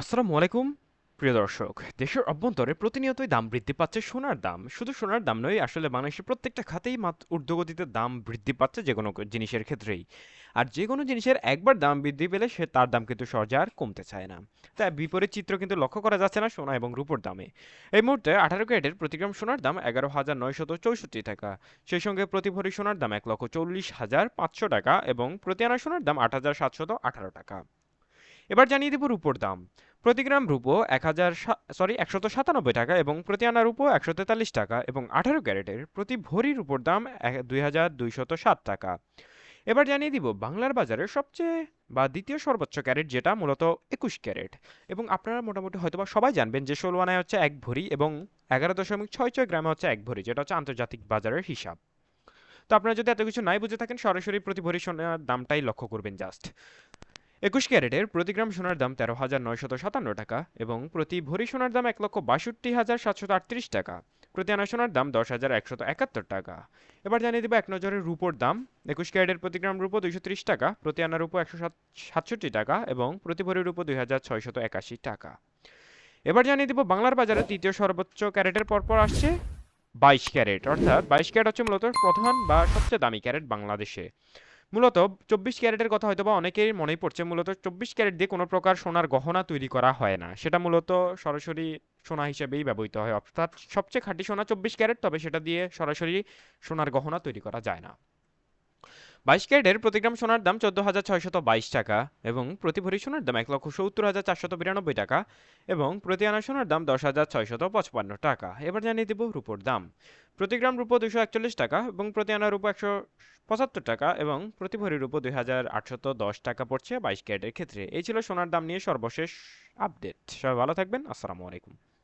আসসালামু আলাইকুম, প্রিয় দর্শক। দেশের অভ্যন্তরে প্রতিনিয়তই দাম বৃদ্ধি পাচ্ছে সোনার দাম। শুধু সোনার দাম নয়, আসলে বাংলাদেশের প্রত্যেকটা খাতেই মাত্র ঊর্ধ্বগতিতে দাম বৃদ্ধি পাচ্ছে যে কোনো জিনিসের ক্ষেত্রেই। আর যে কোনো জিনিসের একবার দাম বৃদ্ধি পেলে সে তার দাম কিন্তু সহজে আর কমতে চায় না। তাই বিপরীত চিত্র কিন্তু লক্ষ্য করা যাচ্ছে না সোনা এবং রূপোর দামে। এই মুহূর্তে আঠারো ক্যারেটের প্রতি গ্রাম সোনার দাম এগারো হাজার নয়শত চৌষট্টি টাকা। সেই সঙ্গে প্রতি ভরি সোনার দাম এক লক্ষ চল্লিশ হাজার পাঁচশো টাকা এবং প্রতি আনা সোনার দাম আট হাজার সাতশত আঠারো টাকা। এবার জানিয়ে দেব রূপোর দাম। প্রতি গ্রাম রূপো এক হাজার সরি একশত সাতানব্বই টাকা এবং প্রতি আনা রূপো একশো তেতাল্লিশ টাকা এবং আঠারো ক্যারেটের প্রতি ভরি রূপোর দাম দুই হাজার দুইশত সাত টাকা। এবার জানিয়ে দিব বাংলার বাজারে সবচেয়ে বা দ্বিতীয় সর্বোচ্চ ক্যারেট যেটা মূলত একুশ ক্যারেট এবং আপনারা মোটামুটি হয়তোবা সবাই জানবেন যে ষোলো আনায় হচ্ছে এক ভরি এবং এগারো দশমিক ছয় ছয় গ্রামে হচ্ছে এক ভরি, যেটা হচ্ছে আন্তর্জাতিক বাজারের হিসাব। তো আপনারা যদি এত কিছু নাই বুঝে থাকেন, সরাসরি প্রতি ভরি সোনার দামটাই লক্ষ্য করবেন জাস্ট। একুশ ক্যারেটের প্রতি গ্রাম সোনার দাম তেরো হাজার নয়শত সাতান্ন টাকা এবং প্রতি ভরি সোনার দাম এক লক্ষ বাষট্টি হাজার সাতশত আটত্রিশ টাকা। প্রতি আনা সোনার দাম দশ হাজার একশত একাত্তর টাকা। এবার জানিয়ে দেবো এক নজরে রুপোর দাম। একুশ ক্যারেটের প্রতি গ্রাম রূপো দুইশো ত্রিশ টাকা, প্রতি আনা রূপো একশো সাতষট্টি টাকা এবং প্রতি ভরি রূপো দুই হাজার ছয়শত একাশি টাকা। এবার জানিয়ে দিব বাংলার বাজারে তৃতীয় সর্বোচ্চ ক্যারেটের পরপর আসছে বাইশ ক্যারেট। অর্থাৎ বাইশ ক্যারেট হচ্ছে মূলত প্রধান বা সবচেয়ে দামি ক্যারেট বাংলাদেশে। মূলত চব্বিশ ক্যারেটের কথা হয়তো বা অনেকেরই মনেই পড়ছে, মূলত চব্বিশ ক্যারেট দিয়ে কোনো প্রকার সোনার গহনা তৈরি করা হয় না। সেটা মূলত সরাসরি সোনা হিসেবেই ব্যবহৃত হয়। অর্থাৎ সবচেয়ে খাঁটি সোনা চব্বিশ ক্যারেট, তবে সেটা দিয়ে সরাসরি সোনার গহনা তৈরি করা যায় না। বাইশ ক্যারেটের প্রতি গ্রাম সোনার দাম চোদ্দ হাজার ছয়শত বাইশ টাকা এবং প্রতি ভরি সোনার দাম এক লক্ষ সত্তর হাজার চারশত বিরানব্বই টাকা এবং প্রতি আনা সোনার দাম দশ হাজার ছয়শত পঁচপান্ন টাকা। এবার জানিয়ে দেব রূপোর দাম। প্রতি গ্রাম রূপো দুশো একচল্লিশ টাকা এবং প্রতি আনা রূপো একশো পঁচাত্তর টাকা এবং প্রতি ভরির উপর দুই হাজার আটশত দশ টাকা পড়ছে বাইশ ক্যারেটের ক্ষেত্রে। এই ছিল সোনার দাম নিয়ে সর্বশেষ আপডেট। সবাই ভালো থাকবেন। আসসালামু আলাইকুম।